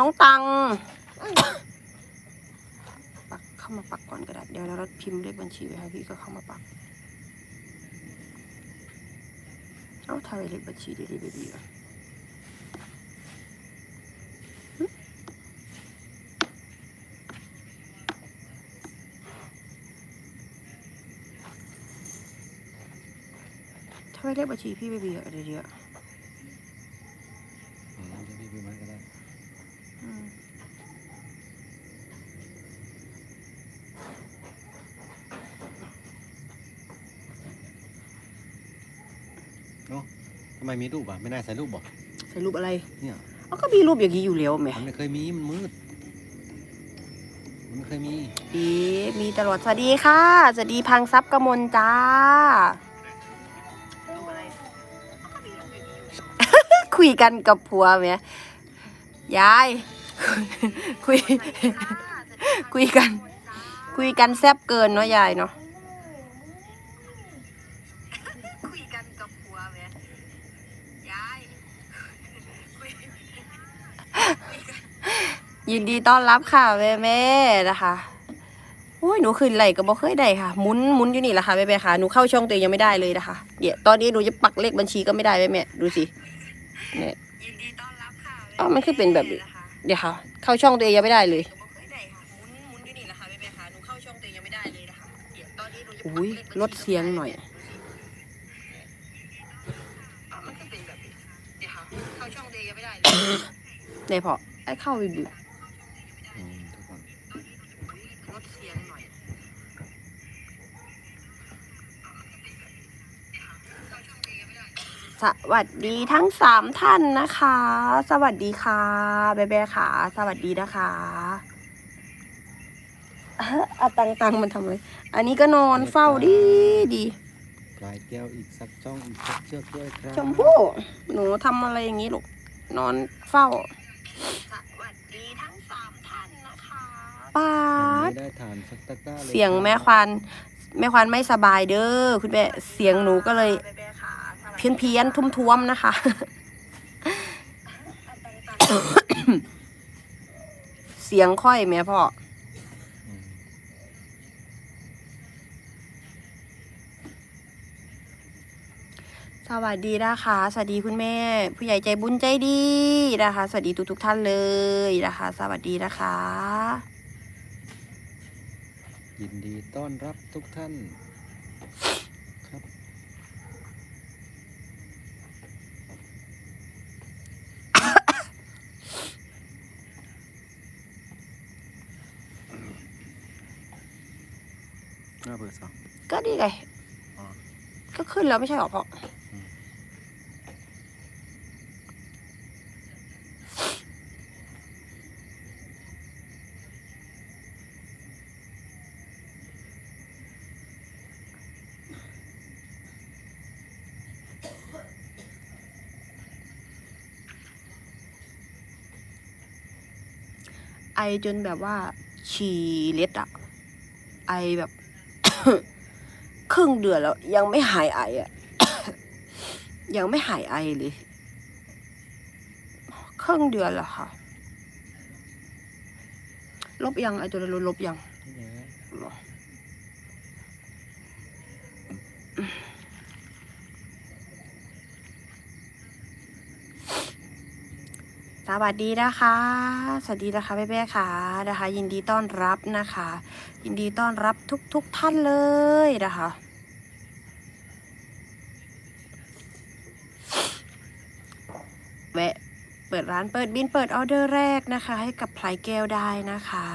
น้องตังปักเข้ามาปักก่อนก็ได้เดี๋ยวเราพิมพ์เลขบัญชีไว้ให้พี่ก็เข้ามาปักเอาถ่ายเลขบัญชีดีๆดีๆก่อนหึถ้าไมเลขบัญชีพี่ไม่มีอะไรเยอะ อืมจะพี่พิมพ์ให้ก็ได้ อืม ทำ ไมมีรูปอะไม่น่าใส่รูปบอกใส่รูปอะไรเนี่ยเอาก็มีรูปอย่างนี้อยู่แล้วแหมมันไม่เคยมีมันมืด มันไม่เคยมีดีมีตลอดสวัสดีค่ะสวัสดีพังซับกมลจ้า คุยกันกับผัวไหมยาย คุย คุยกัน คุยกันแซบเกินเนาะยายเนาะคุยกันกับผัวไหมยาย ยินดีต้อนรับค่ะแม่แม่ๆนะคะโอ้ยหนูขึ้นไหลก็บอกเคยได้ค่ะหมุนหมุนอยู่นี่แหละค่ะแม่แม่ๆค่ะหนูเข้าช่องตัวเองยังไม่ได้เลยนะคะเดี๋ยวตอนนี้หนูจะปักเลขบัญชีก็ไม่ได้แม่แม่ๆดูสิเนี่ยยินดีต้อนรับค่ะอ้าวมันคือเป็นแบบนี้เดี๋ยวค่ะเข้าช่องตัวเองยังไม่ได้เลยหนูบ่เคยได้ค่ะหมุนหมุนอยู่นี่แหละค่ะแม่แม่ค่ะหนูเข้าช่องตัวเองยังไม่ได้เลยนะคะเดี๋ยวตอนนี้หนูจะอุ้ยลดเสียงหน่อยอ้าวมันก็เป็นแบบนี้เดี๋ยวค่ะ เข้าช่องตัวเองยังไม่ได้เลยในพอไอ้เข้าไปบิว อืมทุกคน ลดเสียงหน่อย สวัสดีทั้งสามท่านนะคะ สวัสดีค่ะแบแบค่ะ สวัสดีนะคะเอ้ออะตังตังมันทำอะไรอันนี้ก็นอนเฝ้าดีดีปลายแก้วอีกสักช่องอีกสักเชือกด้วยครับชมพู่หนูทำอะไรอย่างนี้ลูกนอนเฝ้าสวัสดีทั้งสามท่านนะคะป้ายังดไม่ได้ทานสักตะกร้าเลยเสียงแม่ควานแม่ควานไม่สบายเด้อคุณแม่เสียงหนูก็เลย เพี้ยนเพียนๆทุ่มท้วมนะคะ เสียงค่อยแม่พ่อสวัสดีนะคะ สวัสดีคุณแม่ ผู้ใหญ่ใจบุญใจดีนะคะ สวัสดีทุกทุกท่านเลยนะคะ สวัสดีนะคะ ยินดีต้อนรับทุกท่าน หน้าเบอร์สอง ก็ดีไง อ๋อ ก็ขึ้นแล้วไม่ใช่หรอพ่อไอจนแบบว่าฉี่เล็ดอะไอแบบค รึ่งเดือนแล้ว ยังไม่หายไออะ ยังไม่หายไอเลยครึ่งเดือนแล้วค่ะ ลบยังไอตัวนั้นลบยังสวัสดีนะคะ สวัสดีนะคะแม่แม่ๆค่ะนะคะ ยินดีต้อนรับนะคะ ยินดีต้อนรับทุกๆทท่านเลยนะคะ แวะเปิดร้านเปิดบินเปิดออเดอร์แรกนะคะ ให้กับพลายแก้วได้นะคะ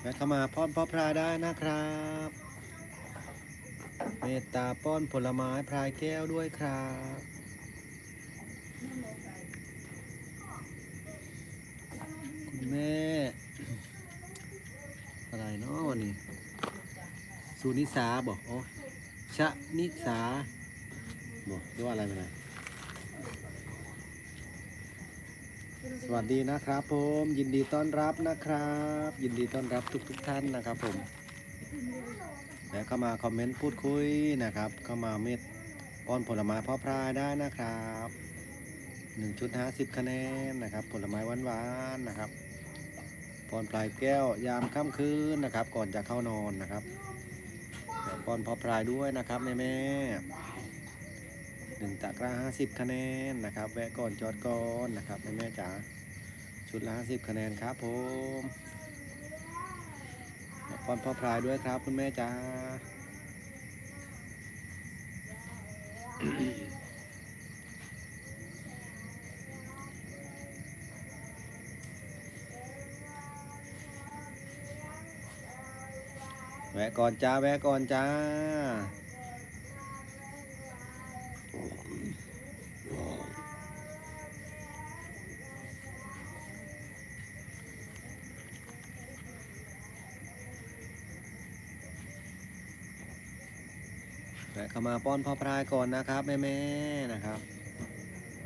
แวะเข้ามาป้อนพ่อพราได้นะครับ เมตตาป้อนผลไม้พรายแก้วด้วยครับคุณแม่ เนาะวันนี้สุนิสาบอกโอ๋อชะนิสาบอกเรียกว่าอะไรไปไหนสวัสดีนะครับผม ยินดีต้อนรับนะครับ ยินดีต้อนรับทุกๆทท่านนะครับผม และเข้ามาคอมเมนต์พูดคุยนะครับ เข้ามาเม็ดป้อนผลไม้พ่อพรายได้นะครับหนึ่งชุดห้าสิบคะแนนนะครับ ผลไม้หวานๆนะครับ ป้อนปลายแก้วยามค่ำคืนนะครับ ก่อนจะเข้านอนนะครับและป้อนพ่อพรายด้วยนะครับแม่แม่หนึ่งตะกร้าห้าสิบคะแนนนะครับ แวะก่อนจอดก่อนนะครับแม่แม่จ๋าชุดละห้าสิบคะแนนครับผมและป้อนพ่อพรายด้วยครับคุณแม่จ๋าะก่อนจ้าแวะก่อนจ้า แวะเข้ามาป้อนพ่อพรายก่อนนะครับ แม่ๆนะครับ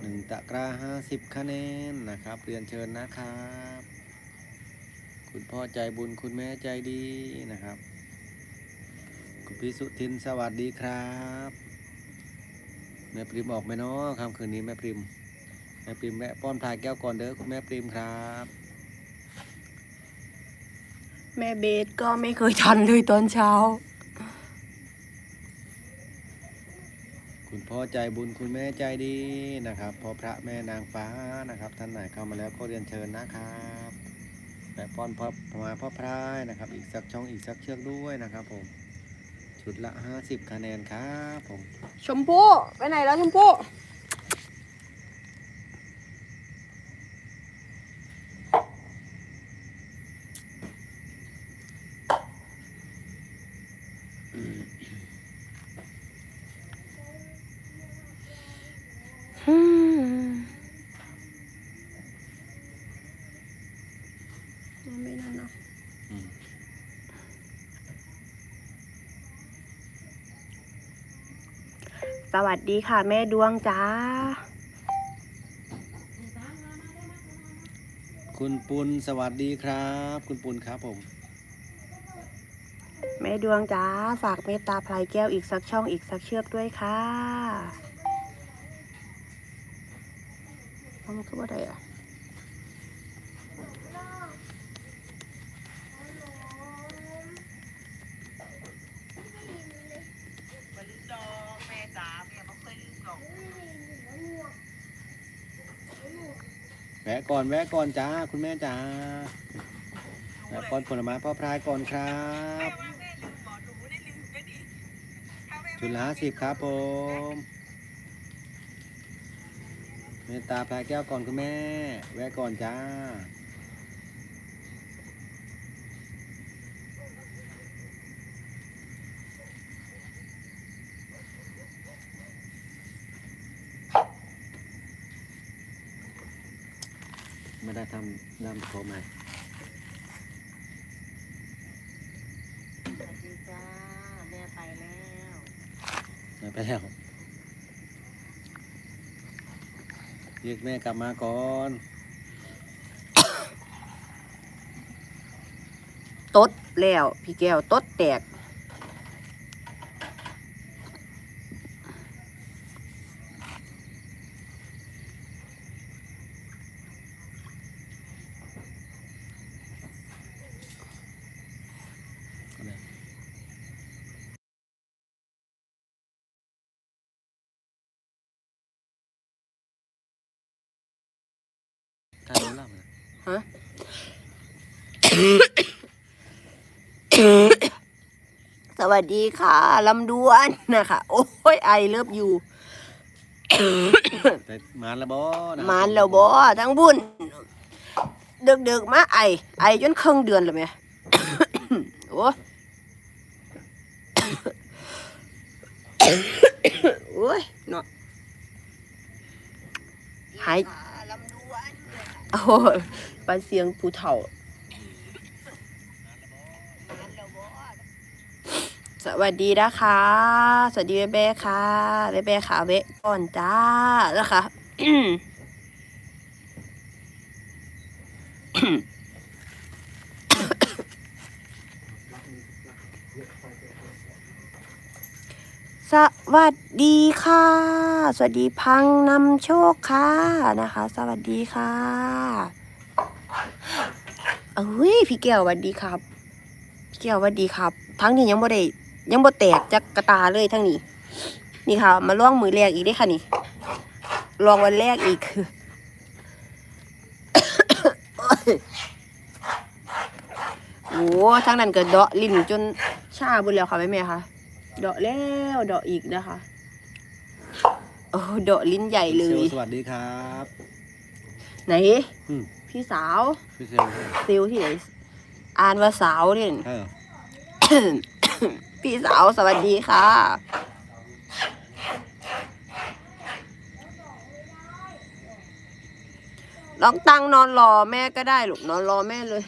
หนึ่งตะกร้าห้าสิบคะแนนนะครับ เรียนเชิญนะครับ คุณพ่อใจบุญคุณแม่ใจดีนะครับ คุณพี่สุทินสวัสดีครับแม่ปริมออกไหมเนาะค่ำคืนนี้แม่ปริมแม่ปริมแวะป้อนพลายแก้วก่อนเด้อคุณแม่ปริมครับ แม่เบสก็ไม่เคยทันเลยตอนเช้า คุณพ่อใจบุญคุณแม่ใจดีนะครับพ่อพระแม่นางฟ้านะครับ ท่านไหนเข้ามาแล้วก็เรียนเชิญนะครับแวะป้อนพ่อมาพ่อพรายนะครับ อีกสักช่องอีกสักเชือกด้วยนะครับผม ชุดละ 50 คะแนนครับผม ชมพู่ไปไหนแล้วชมพู่อืมยังไม่นั่นเนาะ อืม ส วัสดีค่ะ แม่ดวงจ้า คุณปุณสวัสดีครับ คุณปุณครับผม แม่ดวงจ้า ฝากเมตตาพลายแก้วอีกสักช่องอีกสักเชือกด้วยค่ะมันคือว่าอะไรอะ แวะก่อนแวะก่อนจ้าคุณแม่จ้าแวะป้อนผลไม้พ่อพรายก่อนครับจุดละห้าสิบครับผมเมตตาพลายแก้วก่อนคุณแม่ แวะก่อนจ้า ไม่ได้ทำน้ำโคมไหมสวัสดีจ้าแม่ไปแล้วไม่ไปแล้วเรียกแม่กลับมาก่อน ตดแล้ว พี่แก้วตดแตก ถ้ารู้แล้วนะฮะสวัสดีค่ะลำดวนนะคะ โอ้ยไอเลิฟอยู่แต่มานแล้วบ่นะมานแล้วบ่ทั้งบุญเดึกๆมาไอ ไอจนครึ่งเดือนเลยไหมโอ้ โอ้ยเนาะหาย โอ้ยปานเสียงผู้เฒ่าสวัสดีนะคะ สวัสดีเบ๊เบ้ค่ะเบ๊เบ้ค่ะเบ๊ก่อนจ้านะคะ สวัสดีค่ะ สวัสดีพังนำโชคค่ะนะคะ สวัสดีค่ะเอ้ยพี่แก้วสวัสดีครับพี่แก้วสวัสดีครับ ทั้งนี้ยังบ่ได้ยังบ่แตกจักกระตาเลยทั้งนี้ นี่ค่ะ มาล่องมือแรกอีกได้ค่ะนี่ลองวันแรกอีกโอ้ทั้งนั้นก็เดาะลิ้นจนชาบุญแล้วค่ะแม่แม่ๆค่ะ ดาะแล้วเดาะอีกนะคะโอ้เดาะลิ้นใหญ่เลเซลยสวัสดีครับไหน อืมพี่สาวพี่เซลซิลที่ไหนอ่านว่าสาวเนี่ย เออ พี่สาวสวัสดีค่ะลองตั้งนอนรอแม่ก็ได้ลูกนอนรอแม่เลย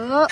เออ